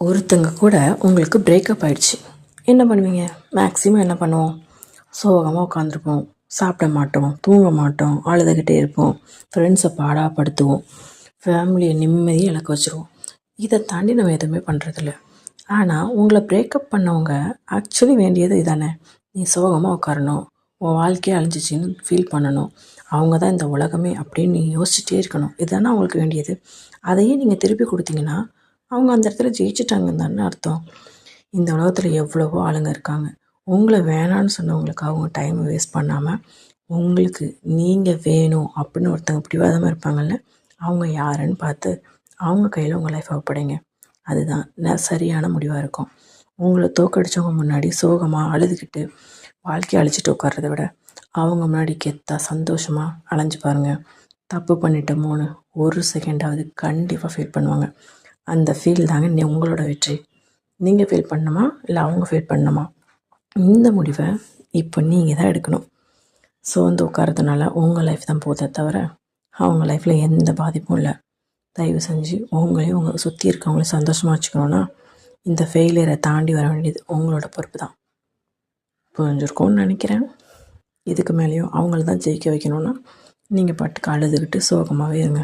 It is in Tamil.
ஒருத்தங்க கூட உங்களுக்கு பிரேக்கப் ஆயிடுச்சு. என்ன பண்ணுவீங்க? மேக்ஸிமம் என்ன பண்ணுவோம்? சோகமாக உட்காந்துருப்போம் சாப்பிட மாட்டோம். தூங்க மாட்டோம். அழுதுகிட்டே இருப்போம். ஃப்ரெண்ட்ஸை பாடாப்படுத்துவோம். ஃபேமிலியை நிம்மதியை இழக்க வச்சுருவோம். இதை தாண்டி நம்ம எதுவுமே பண்ணுறதில்ல ஆனால் உங்களை பிரேக்கப் பண்ணவங்க ஆக்சுவலி வேண்டியது இதானே? நீ சோகமாக உட்காரணும். உன் வாழ்க்கையே அழிஞ்சிச்சின்னு ஃபீல் பண்ணணும். அவங்க தான் இந்த உலகமே அப்படின்னு நீ யோசிச்சுட்டே இருக்கணும். இதுதானே அவங்களுக்கு வேண்டியது. அதையே நீங்கள் திருப்பி கொடுத்தீங்கன்னா அவங்க அந்த இடத்துல ஜெயிச்சிட்டாங்கன்னு தானே அர்த்தம். இந்த உலகத்தில் எவ்வளவோ ஆளுங்க இருக்காங்க. உங்களை வேணான்னு சொன்னவங்களுக்கு அவங்க டைம் வேஸ்ட் பண்ணாமல் உங்களுக்கு நீங்கள் வேணும் அப்படின்னு ஒருத்தங்க பிடிவாதமாக இருப்பாங்கல்ல அவங்க யாருன்னு பார்த்து அவங்க கையில் உங்கள் லைஃப் ஒப்படைங்க. அதுதான் சரியான முடிவாக இருக்கும். உங்களை தோக்கடிச்சவங்க முன்னாடி சோகமாக அழுதுகிட்டு வாழ்க்கையை அழிச்சிட்டு உட்கார்றத விட அவங்க முன்னாடி கெத்தா சந்தோஷமாக அலைஞ்சு பாருங்கள் தப்பு பண்ணிட்டோமோன்னு ஒரு செகண்டாவது கண்டிப்பாக ஃபீல் பண்ணுவாங்க. அந்த ஃபீல் தாங்க நீ உங்களோட வெற்றி. நீங்கள் ஃபீல் பண்ணணுமா? இல்லை அவங்க ஃபீல் பண்ணணுமா? இந்த முடிவை இப்போ நீங்கள் தான் எடுக்கணும். சோர்ந்து உட்காரதுனால உங்கள் லைஃப் தான் போதே தவிர அவங்க லைஃப்பில் எந்த பாதிப்பும் இல்லை. தயவு செஞ்சு உங்களையும் உங்களை சுற்றி இருக்கவங்களையும் சந்தோஷமாக வச்சுக்கணுன்னா இந்த ஃபெயிலியரை தாண்டி வர வேண்டியது உங்களோட பொறுப்பு தான். புரிஞ்சிருக்கும்னு நினைக்கிறேன். இதுக்கு மேலேயும் அவங்கள தான் ஜெயிக்க வைக்கணும்னா நீங்கள் பாட்டுக்கு அழுதுகிட்டு சோகமாகவே இருங்க.